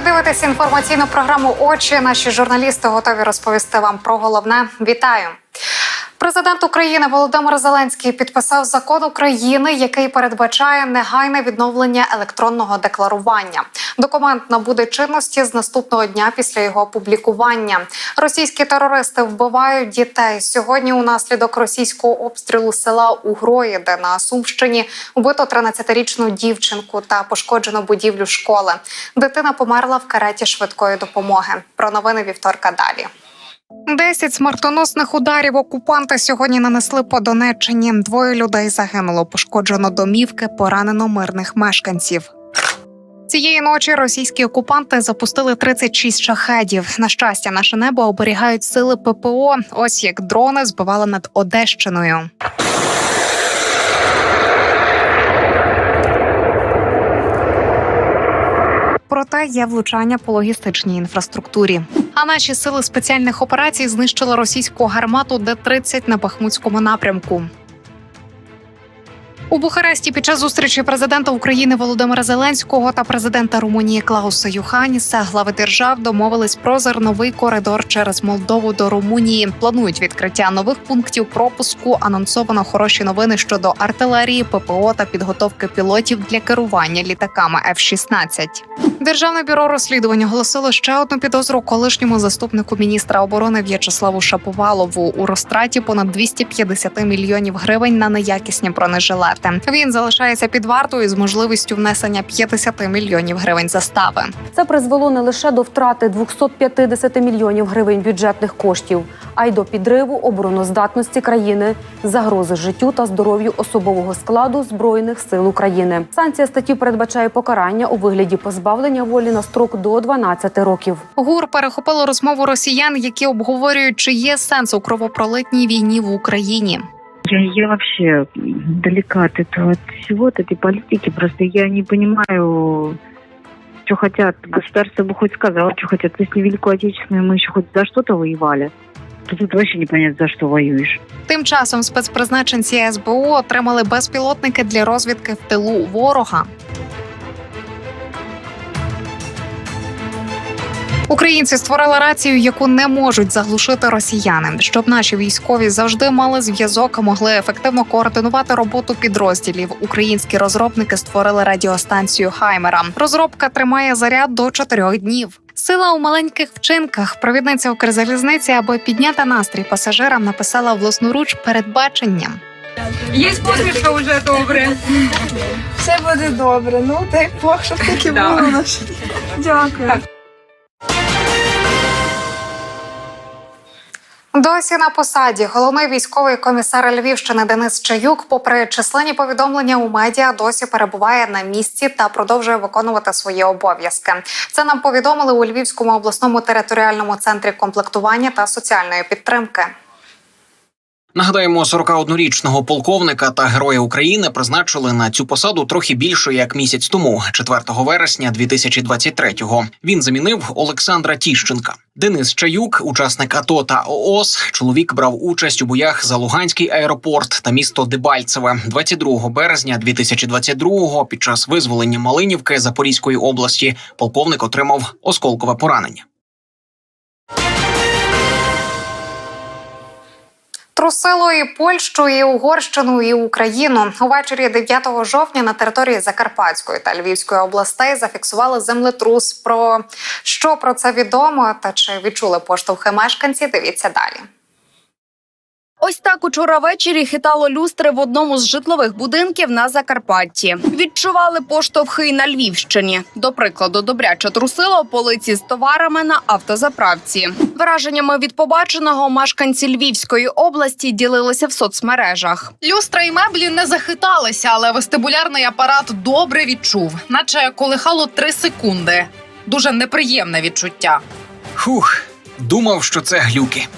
Ви дивитеся інформаційну програму Очі. Наші журналісти готові розповісти вам про головне. Вітаю. Президент України Володимир Зеленський підписав закон України, який передбачає негайне відновлення електронного декларування. Документ набуде чинності з наступного дня після його опублікування. Російські терористи вбивають дітей. Сьогодні, унаслідок російського обстрілу села Угрої, де на Сумщині вбито 13-річну дівчинку та пошкоджено будівлю школи. Дитина померла в кареті швидкої допомоги. Про новини вівторка далі. Десять смертоносних ударів окупанти сьогодні нанесли по Донеччині. Двоє людей загинуло, пошкоджено домівки, поранено мирних мешканців. Цієї ночі російські окупанти запустили 36 шахедів. На щастя, наше небо оберігають сили ППО. Ось як дрони збивали над Одещиною. Проте є влучання по логістичній інфраструктурі. А наші сили спеціальних операцій знищили російську гармату Д-30 на Бахмутському напрямку. У Бухаресті під час зустрічі президента України Володимира Зеленського та президента Румунії Клауса Юханіса глави держав домовились про зерновий коридор через Молдову до Румунії. Планують відкриття нових пунктів пропуску. Анонсовано хороші новини щодо артилерії, ППО та підготовки пілотів для керування літаками F-16. Державне бюро розслідування оголосило ще одну підозру колишньому заступнику міністра оборони В'ячеславу Шаповалову у розтраті понад 250 мільйонів гривень на неякісні бронежилети. Він залишається під вартою з можливістю внесення 50 мільйонів гривень застави. Це призвело не лише до втрати 250 мільйонів гривень бюджетних коштів, а й до підриву обороноздатності країни, загрози життю та здоров'ю особового складу збройних сил України. Санкція статті передбачає покарання у вигляді позбавлення волі на строк до 12 років. ГУР перехопило розмову росіян, які обговорюють, чи є сенс у кровопролитній війні в Україні Я, я вообще далека от этого, от всего, от этой политики. Просто я не понимаю, что хотят. Государство бы хоть сказало, что хотят. Если Великую Отечественную мы еще хоть за что-то воевали, то тут вообще непонятно, за что воюешь. Тим часом спецпризначенці СБУ отримали безпілотники для розвідки в тилу ворога. Українці створили рацію, яку не можуть заглушити росіяни, щоб наші військові завжди мали зв'язок, і могли ефективно координувати роботу підрозділів. Українські розробники створили радіостанцію Хаймера. Розробка тримає заряд до чотирьох днів. Сила у маленьких вчинках. Провідниця Укрзалізниці, аби підняти настрій пасажирам, написала власноруч передбачення. Є посмішка вже добре. Все буде добре. Ну дай Бог, щоб таке було наше. Дякую. Досі на посаді головний військовий комісар Львівщини Денис Чаюк, попри численні повідомлення у медіа, досі перебуває на місці та продовжує виконувати свої обов'язки. Це нам повідомили у Львівському обласному територіальному центрі комплектування та соціальної підтримки. Нагадаємо, 41-річного полковника та героя України призначили на цю посаду трохи більше як місяць тому, 4 вересня 2023-го. Він замінив Олександра Тіщенка. Денис Чаюк, учасник АТО та ООС. Чоловік брав участь у боях за Луганський аеропорт та місто Дебальцеве 22 березня 2022-го Під час визволення Малинівки Запорізької області полковник отримав осколкове поранення. Трусило і Польщу, і Угорщину, і Україну. Увечері 9 жовтня на території Закарпатської та Львівської областей зафіксували землетрус. Про що про це відомо та чи відчули поштовхи мешканці? Дивіться далі. Ось так учора ввечері хитало люстри в одному з житлових будинків на Закарпатті. Відчували поштовхи й на Львівщині. До прикладу, добряче трусило полиці з товарами на автозаправці. Враженнями від побаченого мешканці Львівської області ділилися в соцмережах. Люстра і меблі не захиталися, але вестибулярний апарат добре відчув, наче колихало три секунди. Дуже неприємне відчуття. Фух, думав, що це глюки.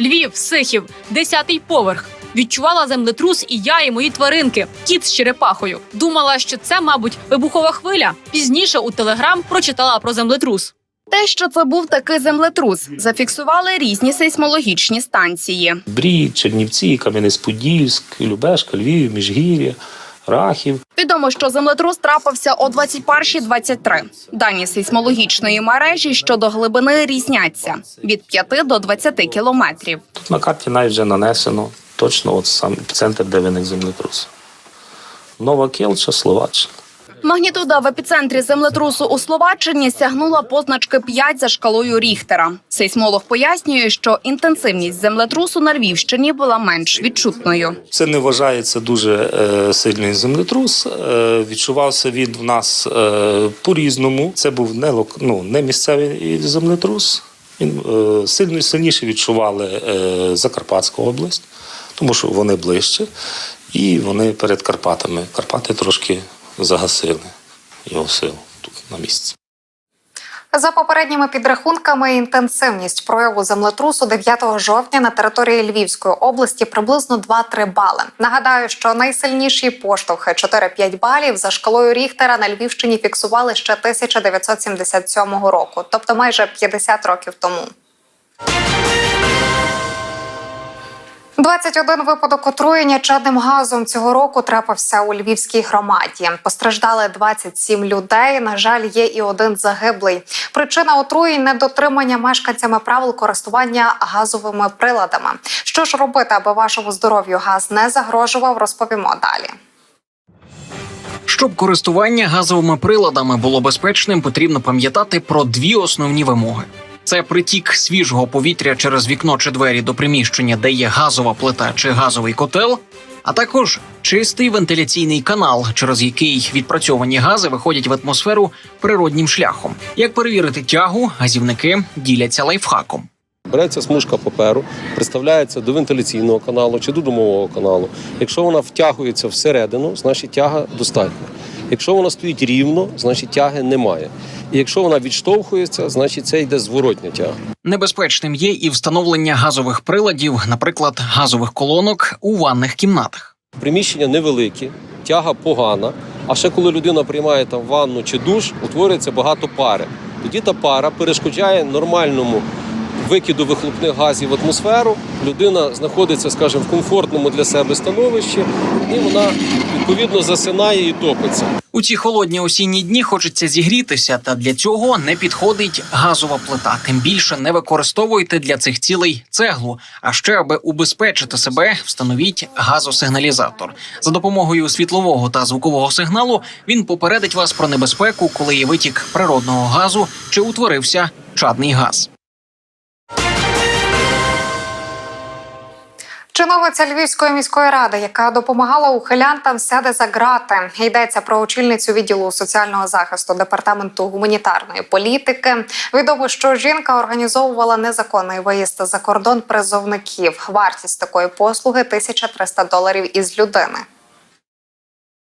Львів, Сихів, десятий поверх. Відчувала землетрус і я, і мої тваринки, кіт з черепахою. Думала, що це, мабуть, вибухова хвиля. Пізніше у телеграм прочитала про землетрус. Те, що це був такий землетрус, зафіксували різні сейсмологічні станції. Брід, Чернівці, Кам'янець-Подільськ, Любешка, Львів, Міжгір'я, Рахів. Відомо, що землетрус трапився о 21.23. Дані сейсмологічної мережі щодо глибини різняться від 5 до 20 кілометрів. Тут на карті навіть вже нанесено точно от сам центр, де виник землетрус. Нова Келча, Словаччина. Магнітуда в епіцентрі землетрусу у Словаччині сягнула позначки 5 за шкалою Ріхтера. Сейсмолог пояснює, що інтенсивність землетрусу на Львівщині була менш відчутною. Це не вважається дуже е, сильний землетрус. Е, відчувався він в нас е, по-різному. Це був не, лок, ну, не місцевий землетрус. Він сильно сильніше відчували Закарпатську область, тому що вони ближче, і вони перед Карпатами. Карпати трошки загасили його силу тут на місці. За попередніми підрахунками, інтенсивність прояву землетрусу 9 жовтня на території Львівської області приблизно 2-3 бали. Нагадаю, що найсильніші поштовхи 4-5 балів за шкалою Ріхтера на Львівщині фіксували ще 1977 року, тобто майже 50 років тому. 21 випадок отруєння чадним газом цього року трапився у львівській громаді. Постраждали 27 людей. На жаль, є і один загиблий. Причина отруєнь недотримання мешканцями правил користування газовими приладами. Що ж робити, аби вашому здоров'ю газ не загрожував, розповімо далі. Щоб користування газовими приладами було безпечним, потрібно пам'ятати про дві основні вимоги: це притік свіжого повітря через вікно чи двері до приміщення, де є газова плита чи газовий котел, а також чистий вентиляційний канал, через який відпрацьовані гази виходять в атмосферу природнім шляхом. Як перевірити тягу, газівники діляться лайфхаком. Береться смужка паперу, приставляється до вентиляційного каналу чи до домового каналу. Якщо вона втягується всередину, значить тяга достатня. Якщо вона стоїть рівно, значить тяги немає. І якщо вона відштовхується, значить це йде зворотня тяга. Небезпечним є і встановлення газових приладів, наприклад, газових колонок у ванних кімнатах. Приміщення невеликі, тяга погана. А ще коли людина приймає там ванну чи душ, утворюється багато пари. Тоді та пара перешкоджає нормальному викиду вихлопних газів в атмосферу. Людина знаходиться, скажімо, в комфортному для себе становищі, і вона відповідно засинає і топиться. У ці холодні осінні дні хочеться зігрітися, та для цього не підходить газова плита. Тим більше не використовуйте для цих цілей цеглу. А ще, аби убезпечити себе, встановіть газосигналізатор. За допомогою світлового та звукового сигналу він попередить вас про небезпеку, коли є витік природного газу чи утворився чадний газ. Чиновниця Львівської міської ради, яка допомагала ухилянтам, сяде за грати. Йдеться про очільницю відділу соціального захисту департаменту гуманітарної політики. Відомо, що жінка організовувала незаконний виїзд за кордон призовників. Вартість такої послуги 1300 доларів із людини.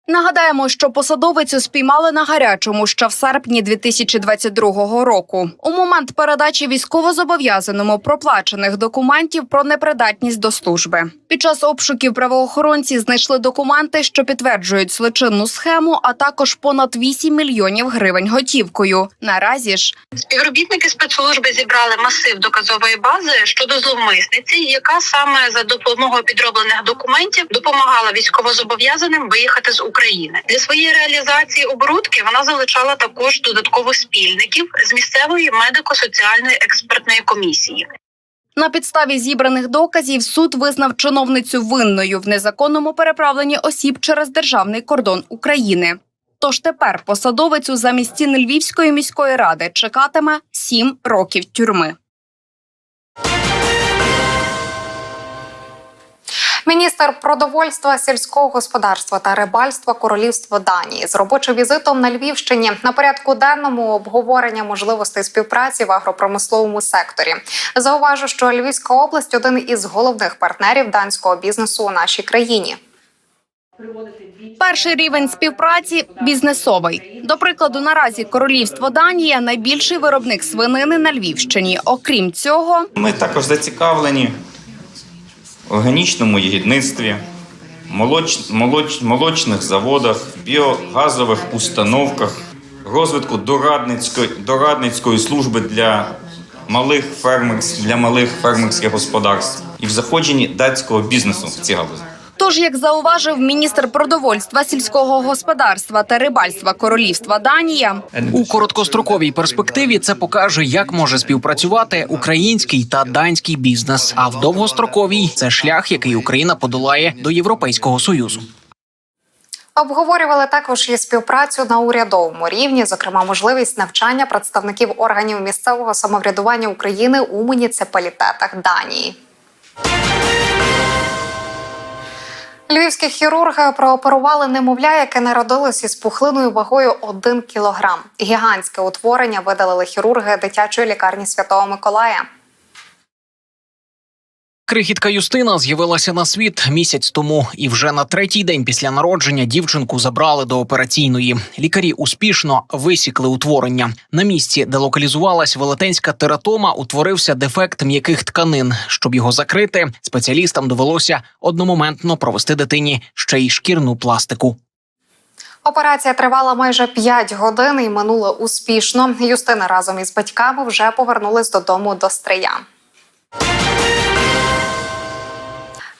Нагадаємо, що посадовицю спіймали на гарячому ще в серпні 2022 року. У момент передачі військовозобов'язаному проплачених документів про непридатність до служби. Під час обшуків правоохоронці знайшли документи, що підтверджують злочинну схему, а також понад 8 мільйонів гривень готівкою. Наразі ж Співробітники спецслужби зібрали масив доказової бази щодо зловмисниці, яка саме за допомогою підроблених документів допомагала військовозобов'язаним виїхати з України. Для своєї реалізації оборудки вона залучала також додаткових спільників з місцевої медико-соціальної експертної комісії. На підставі зібраних доказів суд визнав чиновницю винною в незаконному переправленні осіб через державний кордон України. Тож тепер посадовицю замість стіни Львівської міської ради чекатиме сім років тюрми. Міністр продовольства, сільського господарства та рибальства Королівства Данії з робочим візитом на Львівщині на порядку денному обговорення можливостей співпраці в агропромисловому секторі. Зауважу, що Львівська область один із головних партнерів данського бізнесу у нашій країні. Перший рівень співпраці бізнесовий. До прикладу, наразі королівство Данія найбільший виробник свинини на Львівщині. Окрім цього, Ми також зацікавлені органічному ягідництві, молоч, молоч, молочних заводах, біогазових установках, розвитку дорадницької, дорадницької служби для малих фермерських для малих фермерських господарств і в заходженні датського бізнесу в ці галузі. Тож, як зауважив міністр продовольства, сільського господарства та рибальства Королівства Данія, У короткостроковій перспективі це покаже, як може співпрацювати український та данський бізнес. А в довгостроковій це шлях, який Україна подолає до Європейського союзу. Обговорювали також і співпрацю на урядовому рівні, зокрема, можливість навчання представників органів місцевого самоврядування України у муніципалітетах Данії. Львівські хірурги прооперували немовля, яке народилось із пухлиною вагою 1 кілограм. Гігантське утворення видалили хірурги дитячої лікарні Святого Миколая. Крихітка Юстина з'явилася на світ місяць тому, і вже на третій день після народження дівчинку забрали до операційної. Лікарі успішно висікли утворення. На місці, де локалізувалась велетенська тератома, утворився дефект м'яких тканин. Щоб його закрити, спеціалістам довелося одномоментно провести дитині ще й шкірну пластику. Операція тривала майже 5 годин і минула успішно. Юстина разом із батьками вже повернулись додому до Стрия.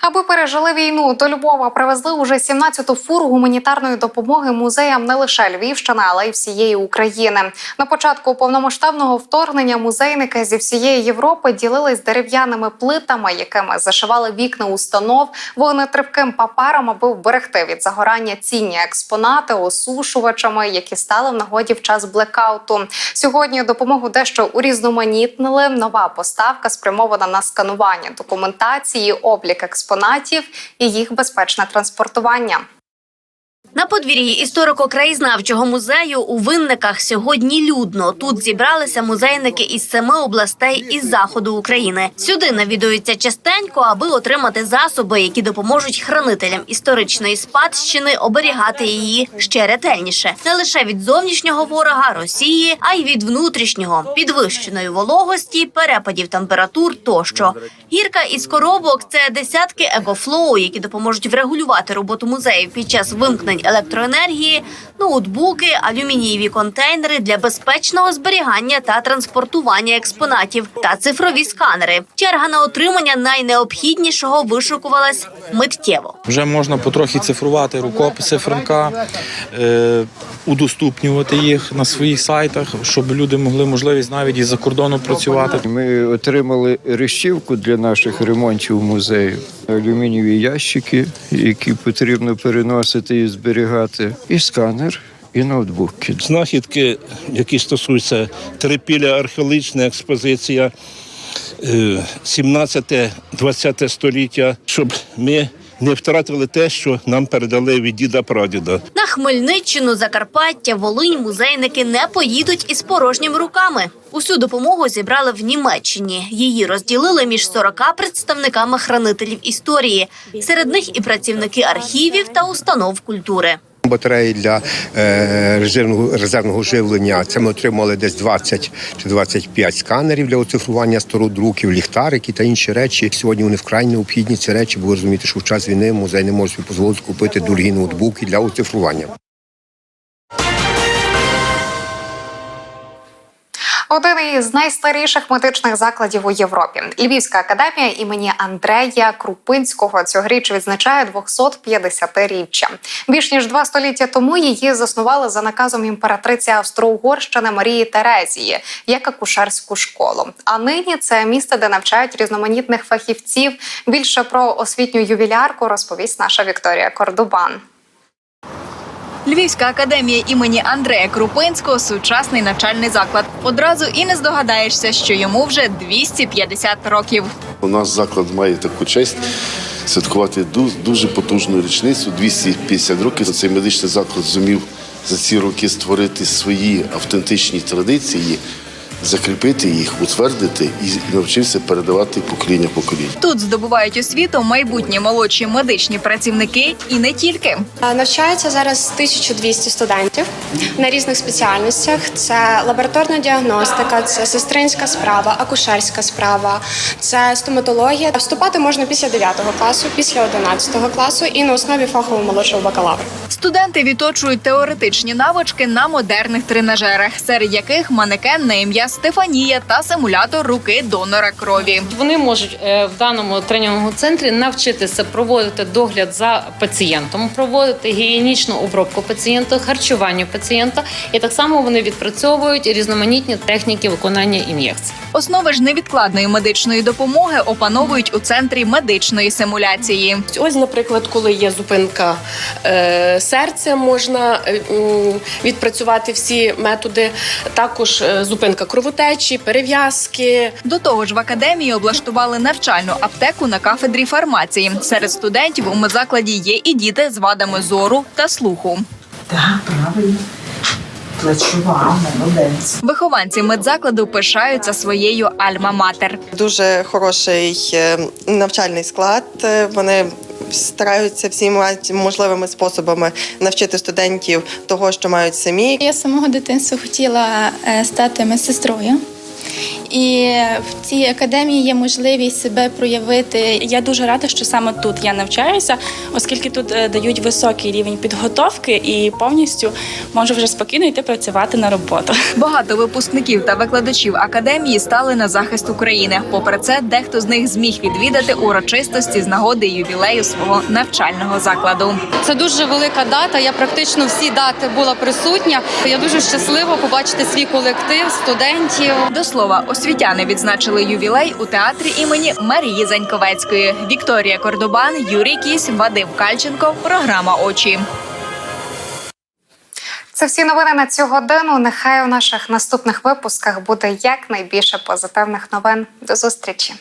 Аби пережили війну, до Львова привезли уже 17-ту фуру гуманітарної допомоги музеям не лише Львівщини, але й всієї України. На початку повномасштабного вторгнення музейники зі всієї Європи ділились дерев'яними плитами, якими зашивали вікна установ, вогнетривким папером, аби вберегти від загорання цінні експонати, осушувачами, які стали в нагоді в час блекауту. Сьогодні допомогу дещо урізноманітнили. Нова поставка спрямована на сканування документації, облік експонатів і їх безпечне транспортування. На подвір'ї історико-краєзнавчого музею у Винниках сьогодні людно. Тут зібралися музейники із семи областей із заходу України. Сюди навідуються частенько, аби отримати засоби, які допоможуть хранителям історичної спадщини оберігати її ще ретельніше, не лише від зовнішнього ворога Росії, а й від внутрішнього підвищеної вологості, перепадів температур тощо. Гірка із коробок це десятки екофлоу, які допоможуть врегулювати роботу музею під час вимкнень електроенергії, ноутбуки, алюмінієві контейнери для безпечного зберігання та транспортування експонатів та цифрові сканери. Черга на отримання найнеобхіднішого вишукувалась миттєво. Вже можна потрохи цифрувати рукописи Франка, е, удоступнювати їх на своїх сайтах, щоб люди могли можливість навіть із за кордону працювати. Ми отримали решівку для наших ремонтів музею, алюмінієві ящики, які потрібно переносити і зберігати, і сканер. І ноутбуки. Знахідки, які стосуються трипілля, археологічна експозиція, 17-20 століття, щоб ми не втратили те, що нам передали від діда прадіда. На Хмельниччину, Закарпаття, Волинь музейники не поїдуть із порожніми руками. Усю допомогу зібрали в Німеччині. Її розділили між 40 представниками хранителів історії. Серед них і працівники архівів та установ культури. Батареї для е, резервного, резервного живлення. Це ми отримали десь 20 чи 25 сканерів для оцифрування стародруків, ліхтарики та інші речі. Сьогодні вони вкрай необхідні ці речі, бо ви розумієте, що в час війни музей не може собі дозволити купити дорогі ноутбуки для оцифрування. Один із найстаріших медичних закладів у Європі. Львівська академія імені Андрея Крупинського цьогоріч відзначає 250-річчя. Більш ніж два століття тому її заснували за наказом імператриці Австро-Угорщини Марії Терезії як акушерську школу. А нині це місце, де навчають різноманітних фахівців. Більше про освітню ювілярку розповість наша Вікторія Кордубан. Львівська академія імені Андрея Крупинського сучасний навчальний заклад. Одразу і не здогадаєшся, що йому вже 250 років. У нас заклад має таку честь святкувати ду- дуже потужну річницю 250 років. Цей медичний заклад зумів за ці роки створити свої автентичні традиції, закріпити їх, утвердити і навчився передавати покоління покоління. Тут здобувають освіту майбутні молодші медичні працівники і не тільки. Навчається зараз 1200 студентів на різних спеціальностях. Це лабораторна діагностика, це сестринська справа, акушерська справа, це стоматологія. Вступати можна після 9 класу, після 11 класу і на основі фахового молодшого бакалавра. Студенти відточують теоретичні навички на модерних тренажерах, серед яких манекен на ім'я Стефанія та симулятор руки донора крові. Вони можуть е, в даному тренінговому центрі навчитися проводити догляд за пацієнтом, проводити гігієнічну обробку пацієнта, харчування пацієнта, і так само вони відпрацьовують різноманітні техніки виконання ін'єкцій. Основи ж невідкладної медичної допомоги опановують у центрі медичної симуляції. Ось, наприклад, коли є зупинка е, серця, можна е, відпрацювати всі методи. Також зупинка кровотечі, перев'язки. До того ж, в академії облаштували навчальну аптеку на кафедрі фармації. Серед студентів у медзакладі є і діти з вадами зору та слуху. Так, правильно. Плечова, молодець. Вихованці медзакладу пишаються своєю альма-матер. Дуже хороший е, навчальний склад. Е, Вони стараються всіма можливими способами навчити студентів того, що мають самі. Я з самого дитинства хотіла е, стати медсестрою. І в цій академії є можливість себе проявити. Я дуже рада, що саме тут я навчаюся, оскільки тут е, дають високий рівень підготовки і повністю можу вже спокійно йти працювати на роботу. Багато випускників та викладачів академії стали на захист України. Попри це, дехто з них зміг відвідати урочистості з нагоди ювілею свого навчального закладу. Це дуже велика дата. Я практично всі дати була присутня. Я дуже щаслива побачити свій колектив студентів. До слова, освітяни відзначили ювілей у театрі імені Марії Заньковецької. Вікторія Кордобан, Юрій Кісь, Вадим Кальченко. Програма Очі. Це всі новини на цю годину. Нехай у наших наступних випусках буде якнайбільше позитивних новин. До зустрічі.